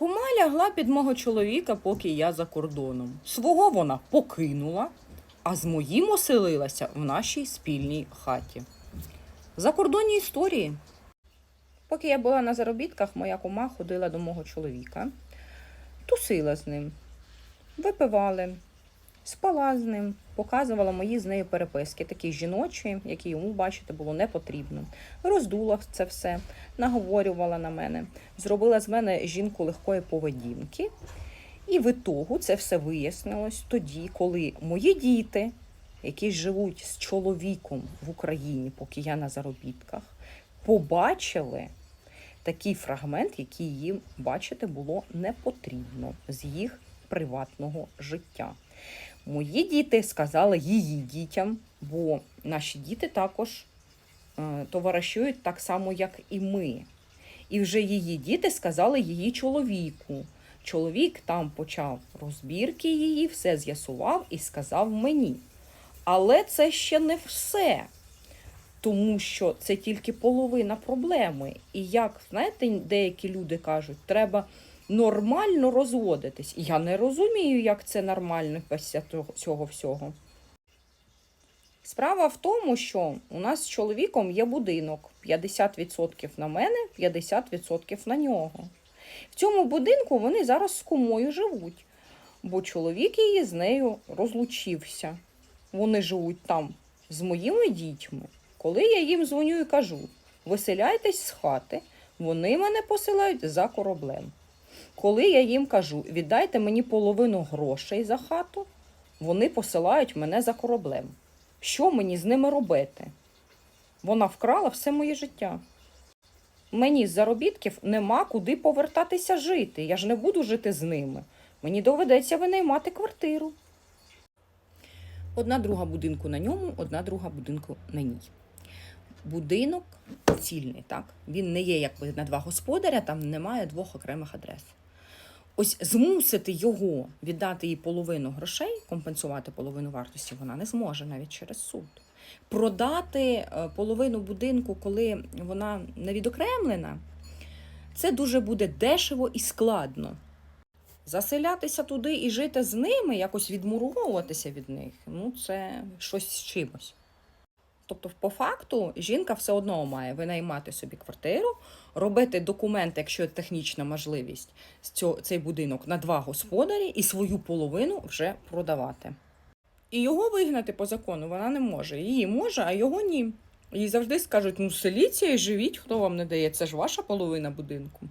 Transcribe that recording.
Кума лягла під мого чоловіка, поки я за кордоном. Свого вона покинула, а з моїм оселилася в нашій спільній хаті. Закордонні історії. Поки я була на заробітках, моя кума ходила до мого чоловіка, тусила з ним, випивали, спала з ним, показувала мої з нею переписки, такі жіночі, які йому бачити було не потрібно. Роздула це все, наговорювала на мене, зробила з мене жінку легкої поведінки. І в ітогу це все вияснилось тоді, коли мої діти, які живуть з чоловіком в Україні, поки я на заробітках, побачили такий фрагмент, який їм бачити було не потрібно з їх приватного життя. Мої діти сказали її дітям, бо наші діти також е, товаришують так само, як і ми. І вже її діти сказали її чоловіку. Чоловік там почав розбірки її, все з'ясував і сказав мені. Але це ще не все, тому що це тільки половина проблеми. І як знаєте, деякі люди кажуть, треба нормально розводитись. Я не розумію, як це нормально після цього всього. Справа в тому, що у нас з чоловіком є будинок 50% на мене, 50% на нього. В цьому будинку вони зараз з кумою живуть, бо чоловік її з нею розлучився. Вони живуть там з моїми дітьми. Коли я їм дзвоню і кажу, виселяйтесь з хати, вони мене посилають за кораблем. Коли я їм кажу, віддайте мені половину грошей за хату, вони посилають мене за кораблем. Що мені з ними робити? Вона вкрала все моє життя. Мені з заробітків нема куди повертатися жити. Я ж не буду жити з ними. Мені доведеться винаймати квартиру. Одна друга будинку на ньому, одна друга будинку на ній. Будинок цільний, так? Він не є якби на два господаря, там немає двох окремих адрес. Ось змусити його віддати їй половину грошей, компенсувати половину вартості, вона не зможе навіть через суд. Продати е, половину будинку, коли вона не відокремлена, це дуже буде дешево і складно. Заселятися туди і жити з ними, якось відмуровуватися від них, ну це щось з чимось. Тобто, по факту, жінка все одно має винаймати собі квартиру, робити документи, якщо технічна можливість, цей будинок на два господарі і свою половину вже продавати. І його вигнати по закону вона не може. Її може, а його ні. Їй завжди скажуть: ну селіться і живіть, хто вам не дає, це ж ваша половина будинку.